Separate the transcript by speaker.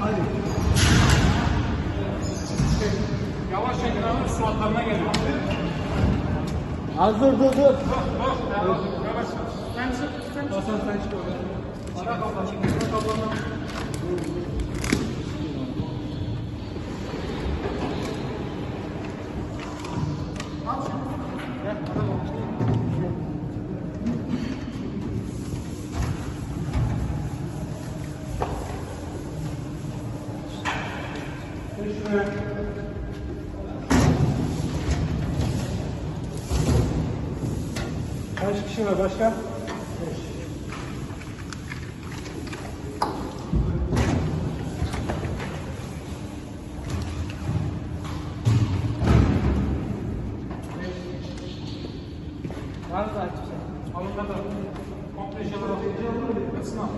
Speaker 1: Hadi.
Speaker 2: Yavaş çekin abi su atlarına geliyor.
Speaker 1: Az dur dur dur.
Speaker 2: Yavaş. Yavaş. Sen çık. Sen çık.
Speaker 1: Hasan sen çık.
Speaker 2: Ara kaplan. Ara kaplandan. Kaç kişi var başka? Beş.
Speaker 1: Var açık?
Speaker 2: Alın kadar. Komple. Hepsini al.